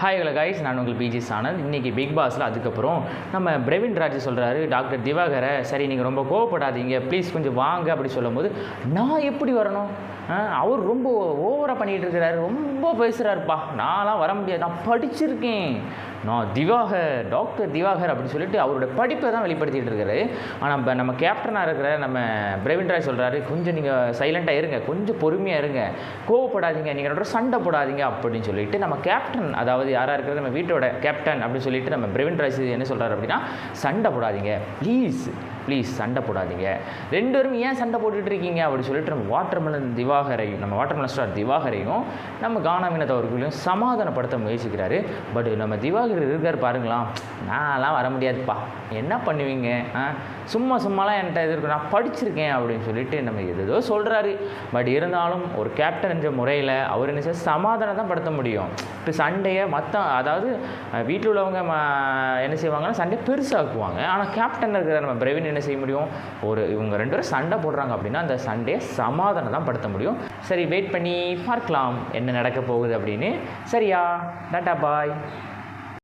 Hi hello guys நான் உங்கள் PG சானந்த் இன்றைக்கி பிக் பாஸில் அதுக்கப்புறம் நம்ம பிரவீன் ராஜ் சொல்கிறாரு டாக்டர் திவாகரை சரி நீங்கள் ரொம்ப கோவப்படாதீங்க ப்ளீஸ் கொஞ்சம் வாங்க அப்படி சொல்லும்போது நான் எப்படி வரணும்? அவர் ரொம்ப ஓவராக பண்ணிகிட்டு இருக்கிறாரு ரொம்ப பேசுகிறாருப்பா நான்லாம் வர முடியாது நான் படிச்சிருக்கேன். நான் திவாகர் டாக்டர் திவாகர் அப்படின்னு சொல்லிட்டு அவரோட படிப்பை தான் வெளிப்படுத்திட்டு இருக்காரு. ஆனால் நம்ம நம்ம கேப்டனாக இருக்கிற நம்ம பிரவீன் ராய் சொல்கிறாரு கொஞ்சம் நீங்கள் சைலண்ட்டாக இருங்க கொஞ்சம் பொறுமையாக இருங்க. கோவப்படாதீங்க நீங்கள் ரெண்டு சண்டை போடாதீங்க அப்படின்னு சொல்லிட்டு நம்ம கேப்டன் அதாவது யாராக இருக்கிறது நம்ம வீட்டோட கேப்டன் அப்படின்னு சொல்லிட்டு நம்ம பிரவீன் ராய் என்ன சொல்கிறாரு அப்படின்னா சண்டை போடாதீங்க ப்ளீஸ் ப்ளீஸ் சண்டை போடாதீங்க. ரெண்டு பேரும் ஏன் சண்டை போட்டுட்டு இருக்கீங்க அப்படின்னு சொல்லிட்டு நம்ம வாட்டர்மெலன் திவாகரையும் நம்ம வாட்டர்மெலன் ஸ்டார் திவாகரையும் நம்ம கானாமினத் அவர்களையும் சமாதானப்படுத்த முயற்சிக்கிறாரு. பட் நம்ம திவாகர் இருக்கார் பாருங்களாம் நான்லாம் வர முடியாதுப்பா. என்ன பண்ணுவீங்க? ஆ? சும்மா சும்மாலாம் என்கிட்ட இது இருக்கு. நான் படிச்சிருக்கேன் அப்படின்னு சொல்லிட்டு நம்ம எதோ சொல்கிறாரு பட் இருந்தாலும் ஒரு கேப்டன் என்ற முறையில் அவர் என்ன செய்ய சமாதானம் தான் படுத்த முடியும். இப்போ சண்டையை மற்ற அதாவது வீட்டில் உள்ளவங்க என்ன செய்வாங்கன்னா சண்டையை பெருசாக்குவாங்க. ஆனால் கேப்டன் இருக்கிற நம்ம பிரவீன் என்ன செய்ய முடியும்? ஒரு இவங்க ரெண்டு பேரும் சண்டை போடுறாங்க அப்படின்னா அந்த சண்டையை சமாதானம் தான் படுத்த முடியும். சரி வெயிட் பண்ணி பார்க்கலாம் என்ன நடக்க போகுது அப்படின்னு. சரியா? டாட்டா பாய்